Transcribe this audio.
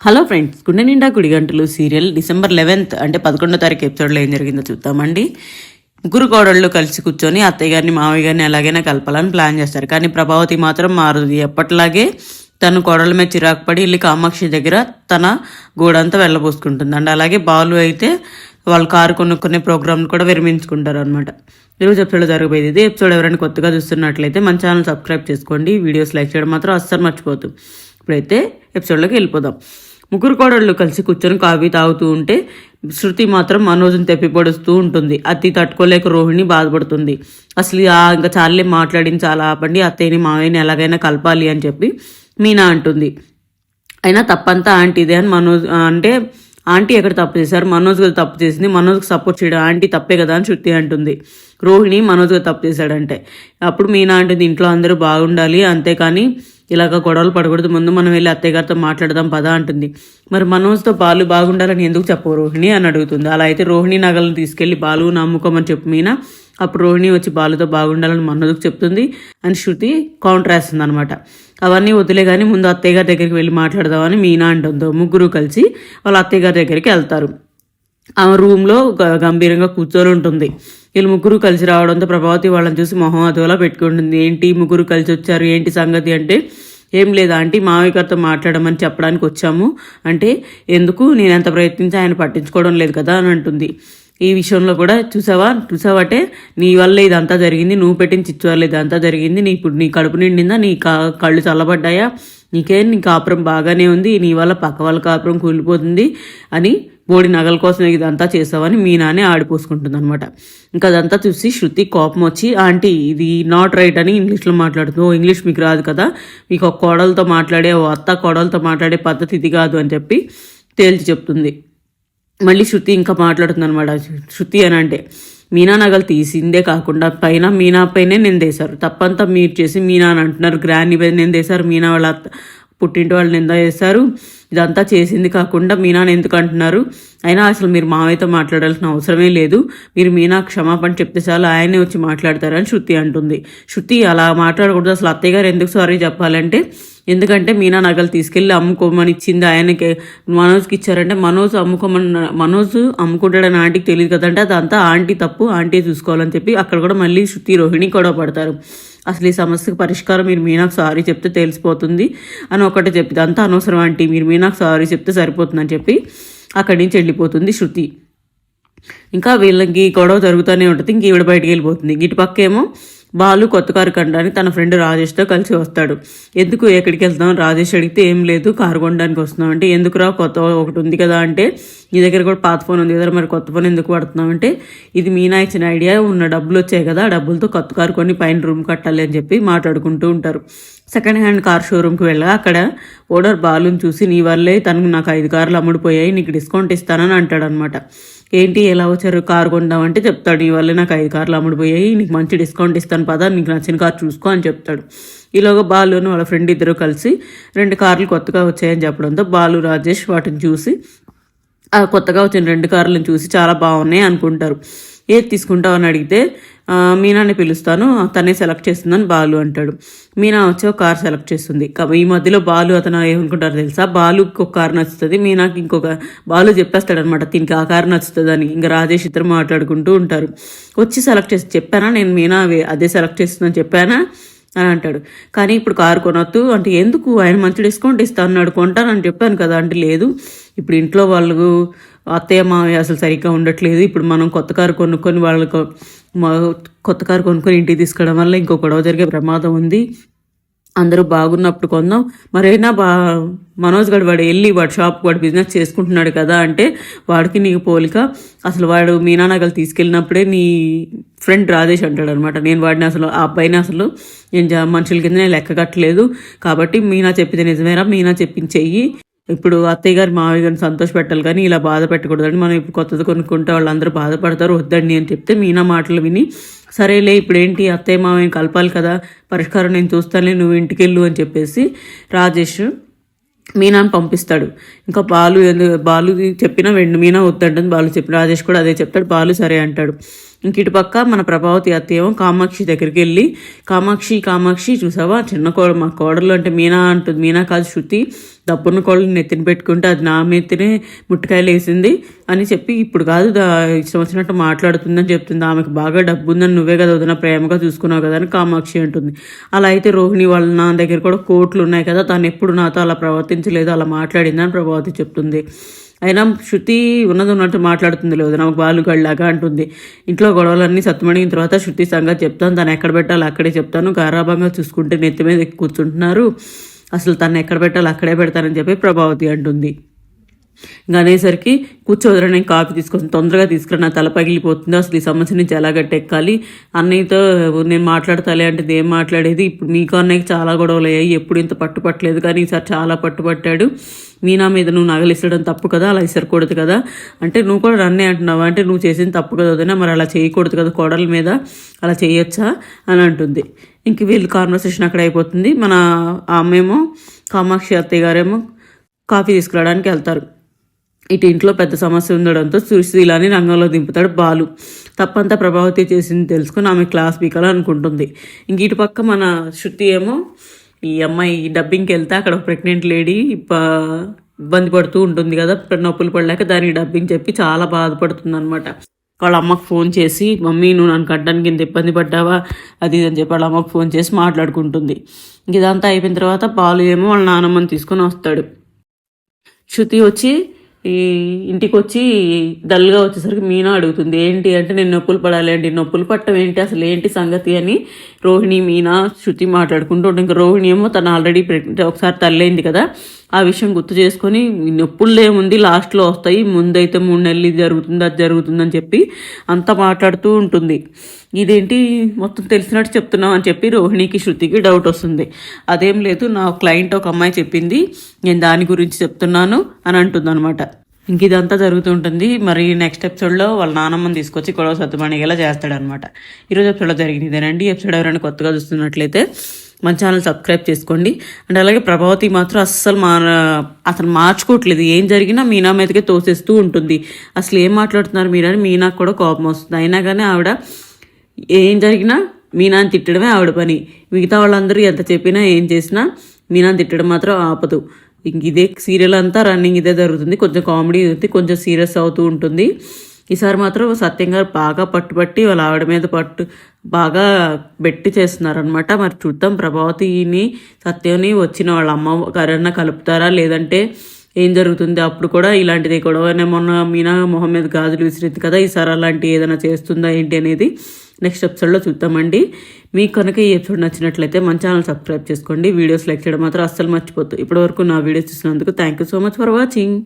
Hello friends గుండె నిండా గుడి గంటలు సీరియల్ డిసెంబర్ లెవెన్త్ అంటే పదకొండో తారీఖు ఎపిసోడ్లో ఏం జరిగిందో చూద్దామండి. ముగ్గురు కోడళ్ళు కలిసి కూర్చొని అత్తయ్య గారిని మావయ్య గారిని ఎలాగైనా కలపాలని ప్లాన్ చేస్తారు. కానీ ప్రభావతి మాత్రం మారుది ఎప్పటిలాగే. తను కోడళ్ళ మీద చిరాకు పడి వెళ్ళి కామాక్షి దగ్గర తన గోడంతా వెళ్ళబోసుకుంటుంది అండ్ అలాగే బాలు అయితే వాళ్ళు కారు కొనుక్కునే ప్రోగ్రామ్ని కూడా విరమించుకుంటారు అనమాట ఈరోజు ఎపిసోడ్ జరగబోయేది ఇది. ఎపిసోడ్ ఎవరైనా కొత్తగా చూస్తున్నట్లయితే మన ఛానల్ సబ్స్క్రైబ్ చేసుకోండి. వీడియోస్ లైక్ చేయడం మాత్రం అస్సలు మర్చిపోతుంది ఇప్పుడైతే ఎపిసోడ్లోకి వెళ్ళిపోదాం. ముగ్గురు కోడళ్ళు కలిసి కూర్చొని కాఫీ తాగుతూ ఉంటే శృతి మాత్రం మనోజ్ని తెప్పిపడుస్తూ ఉంటుంది. అత్తి తట్టుకోలేక రోహిణి బాధపడుతుంది. అసలు ఆ ఇంకా చాలే మాట్లాడింది చాలా ఆపండి. అత్తయ్యని మావయ్యని ఎలాగైనా కలపాలి అని చెప్పి మీనా అంటుంది. అయినా తప్పంతా ఆంటీదే అని మనోజ్ అంటే ఆంటీ ఎక్కడ తప్పు చేశారు? మనోజ్ గారు తప్పు చేసింది మనోజ్కి సపోర్ట్ చేయడం ఆంటీ తప్పే కదా అని శృతి అంటుంది. రోహిణి మనోజ్ గారు తప్పు చేశాడంటే. అప్పుడు మీనా అంటుంది ఇంట్లో అందరూ బాగుండాలి అంతేకాని ఇలాగ గొడవలు పడకూడదు. ముందు మనం వెళ్ళి అత్తయ్యగారితో మాట్లాడదాం పదా అంటుంది. మరి మనోజ్తో బాలు బాగుండాలని ఎందుకు చెప్పవు? రోహిణి అని అడుగుతుంది. అలా అయితే రోహిణి నగలను తీసుకెళ్ళి బాలు నమ్ముకోమని చెప్పు మీనా. అప్పుడు రోహిణి వచ్చి బాలుతో బాగుండాలని మనోజ్కి చెప్తుంది అని శృతి కౌంటర్ వేస్తుంది అనమాట అవన్నీ వదిలే కానీ ముందు అత్తయ్య గారి దగ్గరికి వెళ్ళి మాట్లాడదామని మీనా అంటుందో. ముగ్గురు కలిసి వాళ్ళ అత్తయ్య గారి దగ్గరికి వెళ్తారు. ఆమె రూమ్లో గ- గంభీరంగా కూర్చొని ఉంటుంది. వీళ్ళు ముగ్గురు కలిసి రావడంతో ప్రభావతి వాళ్ళని చూసి మొహం అదోలా పెట్టుకుంటుంది. ఏంటి ముగ్గురు కలిసి వచ్చారు? ఏంటి సంగతి? అంటే ఏం లేదా ఆంటీ మావయ్య గారితో మాట్లాడమని చెప్పడానికి వచ్చాము. అంటే ఎందుకు? నేను ఎంత ప్రయత్నించి ఆయన పట్టించుకోవడం లేదు కదా అని అంటుంది. ఈ విషయంలో కూడా చూసావా? చూసావటే నీ వల్ల ఇదంతా జరిగింది. నువ్వు పెట్టిన చిచ్చు వల్ల ఇదంతా జరిగింది. నీ ఇప్పుడు నీ కడుపు నిండిందా? నీ కా- కళ్ళు చల్లబడ్డాయా? నీకేం నీ కాపురం బాగానే ఉంది నీ వల్ల పక్క వాళ్ళ కాపురం కూలిపోతుంది అని బోడి నగల కోసం ఇదంతా చేసావని మీనానే ఆడిపోసుకుంటుంది అనమాట ఇంకా అదంతా చూసి శృతి కోపం వచ్చి ఆంటీ ఇది నాట్ రైట్ అని ఇంగ్లీష్లో మాట్లాడుతుంది. ఓ ఇంగ్లీష్ మీకు రాదు కదా. మీకు ఒక కోడలతో మాట్లాడే ఓ అత్త కోడలతో మాట్లాడే పద్ధతి ఇది కాదు అని చెప్పి తేల్చి చెప్తుంది. మళ్ళీ శృతి ఇంకా మాట్లాడుతుంది అనమాట శృతి అని అంటే మీనా నగలు తీసిందే కాకుండా పైన మీనా పైనే నిందేశారు. తప్పంతా మీరు చేసి మీనా అని అంటున్నారు గ్రాండ్ పైన నిందేశారు. మీనా వాళ్ళ పుట్టింటి వాళ్ళు నింద చేశారు ఇదంతా చేసింది కాకుండా మీనాని ఎందుకు అంటున్నారు? అయినా అసలు మీరు మావయ్యతో మాట్లాడాల్సిన అవసరమే లేదు. మీరు మీనా క్షమాపణ చెప్తే చాలు ఆయనే వచ్చి మాట్లాడతారని శృతి అంటుంది. శృతి అలా మాట్లాడకూడదు. అసలు అత్తయ్య గారు ఎందుకు సారీ చెప్పాలంటే? ఎందుకంటే మీనా నగలు తీసుకెళ్ళి అమ్ముకోమని ఇచ్చింది ఆయనకి. మనోజ్కి ఇచ్చారంటే మనోజ్ అమ్ముకోమని మనోజ్ అమ్ముకుంటాడని ఆంటీకి తెలియదు కదంటే అదంతా ఆంటీ తప్పు ఆంటీ చూసుకోవాలని చెప్పి అక్కడ కూడా మళ్ళీ శృతి రోహిణి గొడవ పడతారు. అసలు ఈ సమస్యకు పరిష్కారం మీరు మీనాకు సారీ చెప్తే తెలిసిపోతుంది అని ఒకటి చెప్పింది అంతా అనవసరం ఆంటీ మీరు మీనాకు సారీ చెప్తే సరిపోతుందని చెప్పి అక్కడి నుంచి వెళ్ళిపోతుంది శృతి. ఇంకా వీళ్ళకి గొడవ జరుగుతూనే ఉంటుంది ఇంక ఈవిడ బయటికి వెళ్ళిపోతుంది. ఇటు పక్కేమో బాలు కొత్త కారు కొనడానికి తన ఫ్రెండ్ రాజేష్తో కలిసి వస్తాడు. ఎందుకు ఎక్కడికి వెళ్తాం రాజేష్ అడిగితే ఏం లేదు కారు కొనడానికి వస్తున్నాం అంటే ఎందుకురా కొత్త ఒకటి ఉంది కదా అంటే నీ దగ్గర కూడా పాత ఫోన్ ఉంది కదా మరి కొత్త ఫోన్ ఎందుకు పడుతున్నాం అంటే ఇది మీనా ఇచ్చిన ఐడియా ఉన్న డబ్బులు వచ్చాయి కదా ఆ డబ్బులతో కొత్త కారు కొని పైన రూమ్ కట్టాలి అని చెప్పి మాట్లాడుకుంటూ ఉంటారు. సెకండ్ హ్యాండ్ కార్ షోరూమ్కి వెళ్ళగా అక్కడ ఓడర్ బాలుని చూసి నీ వల్లే తనకు నాకు ఐదు కార్లు అమ్ముడిపోయాయి నీకు డిస్కౌంట్ ఇస్తానని అంటాడనమాట. ఏంటి ఎలా వచ్చారు కారు కొందామంటే చెప్తాడు నీ వల్లే నాకు ఐదు కార్లు అమ్ముడిపోయాయి నీకు మంచి డిస్కౌంట్ ఇస్తాను పదా నీకు నచ్చిన కారు చూసుకో అని చెప్తాడు. ఈలోగా బాలును వాళ్ళ ఫ్రెండ్ ఇద్దరు కలిసి రెండు కార్లు కొత్తగా వచ్చాయని చెప్పడంతో బాలు రాజేష్ వాటిని చూసి కొత్తగా వచ్చిన రెండు కార్లను చూసి చాలా బాగున్నాయి అనుకుంటారు. ఏది తీసుకుంటావు అని అడిగితే మీనాని పిలుస్తాను తనే సెలెక్ట్ చేస్తుందని బాలు అంటాడు. మీనా వచ్చి ఒక కార్ సెలెక్ట్ చేస్తుంది. ఈ మధ్యలో బాలు అతను ఏమనుకుంటారు తెలుసా? బాలుకి ఒక కార్ నచ్చుతుంది మీనాకి ఇంకొక బాలు చెప్పేస్తాడనమాట దీనికి ఆ కారు నచ్చుతుంది అని. ఇంకా రాజేష్ ఇద్దరు మాట్లాడుకుంటూ ఉంటారు. వచ్చి సెలెక్ట్ చేసి చెప్పానా? నేను మీనా అదే సెలెక్ట్ చేస్తుందని చెప్పానా? అని అంటాడు. కానీ ఇప్పుడు కారు కొనొద్దు అంటే ఎందుకు? ఆయన మంచి డిస్కౌంట్ ఇస్తా అన్నాడు కొంటానని చెప్పాను కదా అంటే లేదు. ఇప్పుడు ఇంట్లో వాళ్ళు అత్తయ్య మావయ్య అసలు సరిగ్గా ఉండట్లేదు. ఇప్పుడు మనం కొత్త కారు కొనుక్కొని వాళ్ళకు కొత్త కారు కొనుక్కొని ఇంటికి తీసుకోవడం వల్ల ఇంకో గొడవ జరిగే ప్రమాదం ఉంది. అందరూ బాగున్నప్పుడు కొందాం. మరైనా బా మనోజ్ గడు వాడు వెళ్ళి వాడు షాప్ వాడు బిజినెస్ చేసుకుంటున్నాడు కదా అంటే వాడికి నీకు పోలిక. అసలు వాడు మీనా తీసుకెళ్ళినప్పుడే నీ ఫ్రెండ్ రాజేష్ అంటాడు అనమాట నేను వాడిని అసలు ఆ అబ్బాయిని అసలు నేను మనుషుల కింద నేను లెక్క కట్టలేదు. కాబట్టి మీనా చెప్పింది నిజమేరా? మీనా చెప్పించేయి చెయ్యి. ఇప్పుడు అత్తయ్య గారు మావయ్య గారిని సంతోష పెట్టాలి కానీ ఇలా బాధ పెట్టకూడదండి. మనం ఇప్పుడు కొత్తది కొనుక్కుంటే వాళ్ళందరూ బాధపడతారు. వద్దండి అని చెప్తే మీనా మాటలు విని సరేలే ఇప్పుడు ఏంటి అత్తయ్య మావయ్యని కలపాలి కదా పరిష్కారం నేను చూస్తానులే నువ్వు ఇంటికి వెళ్ళు అని చెప్పేసి రాజేష్ మీనాని పంపిస్తాడు. ఇంకా బాలు ఎందు బాలు చెప్పినా వెండు మీనా వద్దంటుంది బాలు చెప్పి రాజేష్ కూడా అదే చెప్తాడు. బాలు సరే అంటాడు. ఇంక ఇటుపక్క మన ప్రభావతి అత్త కామాక్షి దగ్గరికి వెళ్ళి కామాక్షి కామాక్షి చూసావా? చిన్న కోడ మా కోడలు అంటే మీనా అంటుంది మీనా కాదు శృతి. దప్పున్న కోడలు నెత్తిన పెట్టుకుంటే అది నా మెత్తినే ముట్టకాయలు వేసింది అని చెప్పి ఇప్పుడు కాదు ఇష్టం వచ్చినట్టు మాట్లాడుతుందని చెప్తుంది. ఆమెకు బాగా డబ్బు ఉందని నువ్వే కదా వదిన ప్రేమగా చూసుకున్నావు కదా అని కామాక్షి అంటుంది. అలా అయితే రోహిణి వాళ్ళ నా దగ్గర కూడా కోట్లు ఉన్నాయి కదా తను ఎప్పుడు నాతో అలా ప్రవర్తించలేదు అలా మాట్లాడిందని ప్రభావతి చెప్తుంది. అయినా శృతి ఉన్నది ఉన్నట్టు మాట్లాడుతుంది లేదు. నాకు బాలుగళ్ళలాగా అంటుంది. ఇంట్లో గొడవలన్నీ సత్తుమణిగిన తర్వాత శృతి సంగతి చెప్తాను. తను ఎక్కడ పెట్టాలో అక్కడే చెప్తాను. గారాభంగా చూసుకుంటే నెత్తి మీద కూర్చుంటున్నారు. అసలు తను ఎక్కడ పెట్టాలో అక్కడే పెడతానని చెప్పి ప్రభావతి అంటుంది. ఇంకా అనేసరికి కూర్చోదరా నేను కాఫీ తీసుకొని తొందరగా తీసుకురా నా తల పగిలిపోతుంది అసలు ఈ సమస్య నుంచి ఎలా గట్టెక్కాలి అన్నయ్యతో నేను మాట్లాడతాలే అంటే ఇది ఏం మాట్లాడేది? ఇప్పుడు మీకు అన్నయ్యకి చాలా గొడవలు అయ్యాయి ఎప్పుడు ఇంత పట్టుపట్టలేదు కానీ ఈసారి చాలా పట్టుపట్టాడు. మీనా మీద నువ్వు నగలిసడం తప్పు కదా అలా ఇసరకూడదు కదా? అంటే నువ్వు కూడా రన్నే అంటున్నావు? అంటే నువ్వు చేసింది తప్పు కదా వదినా మరి అలా చేయకూడదు కదా కోడల మీద? అలా చేయొచ్చా? అని అంటుంది. ఇంక వీళ్ళు కాన్వర్సేషన్ అక్కడ అయిపోతుంది. మన ఆమెమో కామాక్షి అత్తయ్య గారేమో కాఫీ తీసుకురావడానికి వెళ్తారు. ఇటు ఇంట్లో పెద్ద సమస్య ఉండడంతో సుశీలాని రంగంలో దింపుతాడు బాలు. తప్పంతా ప్రభావితి చేసింది తెలుసుకుని ఆమె క్లాస్ పీకాలని అనుకుంటుంది. ఇంక ఇటు పక్క మన శృతి ఏమో ఈ అమ్మాయి డబ్బింగ్కి వెళ్తే అక్కడ ప్రెగ్నెంట్ లేడీ ఇబ్బంది పడుతూ ఉంటుంది కదా నొప్పులు పడలేక దానికి డబ్బింగ్ చెప్పి చాలా బాధపడుతుంది అనమాట వాళ్ళ అమ్మకు ఫోన్ చేసి మమ్మీ నువ్వు నన్ను కట్టడానికి ఇంత ఇబ్బంది పడ్డావా? అది ఇది అని చెప్పి వాళ్ళ అమ్మకు ఫోన్ చేసి మాట్లాడుకుంటుంది. ఇంక ఇదంతా అయిపోయిన తర్వాత బాలు ఏమో వాళ్ళ నానమ్మని తీసుకొని వస్తాడు. శృతి వచ్చి ఈ ఇంటికి వచ్చి డల్గా వచ్చేసరికి మీనా అడుగుతుంది ఏంటి అంటే నేను నొప్పులు పడాలి అండి నొప్పులు పట్టడం ఏంటి? అసలు ఏంటి సంగతి? అని రోహిణి మీనా శృతి మాట్లాడుకుంటూ ఉంటుంది ఇంకా రోహిణి ఏమో తను ఆల్రెడీ ఒకసారి తల్లైంది కదా. ఆ విషయం గుర్తు చేసుకొని నొప్పుల్లో ఏముంది లాస్ట్లో వస్తాయి ముందైతే మూడు నెలలు ఇది జరుగుతుంది అది జరుగుతుందని చెప్పి అంతా మాట్లాడుతూ ఉంటుంది. ఇదేంటి మొత్తం తెలిసినట్టు చెప్తున్నాం అని చెప్పి రోహిణికి శృతికి డౌట్ వస్తుంది. అదేం లేదు నా క్లయింట్ ఒక అమ్మాయి చెప్పింది నేను దాని గురించి చెప్తున్నాను అని అంటుంది అనమాట ఇంక ఇదంతా జరుగుతుంటుంది మరి నెక్స్ట్ ఎపిసోడ్లో వాళ్ళ నానమ్మని తీసుకొచ్చి గొడవ సత్తుమణిగేలా చేస్తాడనమాట ఈరోజు ఎపిసోడ్లో జరిగింది ఇదేనండి. ఎపిసోడ్ ఎవరైనా కొత్తగా చూస్తున్నట్లయితే మన ఛానల్ సబ్స్క్రైబ్ చేసుకోండి. అండ్ అలాగే ప్రభావతి మాత్రం అస్సలు మా అతను మార్చుకోవట్లేదు. ఏం జరిగినా మీనా మీదకే తోసేస్తూ ఉంటుంది. అసలు ఏం మాట్లాడుతున్నారు మీరని మీనాకు కూడా కోపం వస్తుంది. అయినా కానీ ఆవిడ ఏం జరిగినా మీనాని తిట్టడమే ఆవిడ పని. మిగతా వాళ్ళందరూ ఎంత చెప్పినా ఏం చేసినా మీనాని తిట్టడం మాత్రం ఆపదు. ఇంక ఇదే సీరియల్ అంతా రన్నింగ్ ఇదే జరుగుతుంది. కొంచెం కామెడీ కొంచెం సీరియస్ అవుతూ ఉంటుంది. ఈసారి మాత్రం సత్యం గారు బాగా పట్టుబట్టి వాళ్ళ ఆవిడ మీద పట్టు బాగా బెట్టి చేస్తున్నారనమాట మరి చూద్దాం ప్రభావతిని సత్యంని వచ్చిన వాళ్ళ అమ్మ గారన్నా కలుపుతారా? లేదంటే ఏం జరుగుతుంది? అప్పుడు కూడా ఇలాంటిది గొడవనే మొన్న మీనా మొహం మీద గాజులు విసిరింది కదా ఈసారి అలాంటి ఏదైనా చేస్తుందా ఏంటి అనేది నెక్స్ట్ ఎపిసోడ్లో చూద్దామండి. మీకు కనుక ఈ ఎపిసోడ్ నచ్చినట్లయితే మన ఛానల్ సబ్స్క్రైబ్ చేసుకోండి. వీడియోస్ లైక్ చేయడం మాత్రం అస్సలు మర్చిపోతుంది ఇప్పటివరకు నా వీడియోస్ చూసినందుకు thank you so much for watching.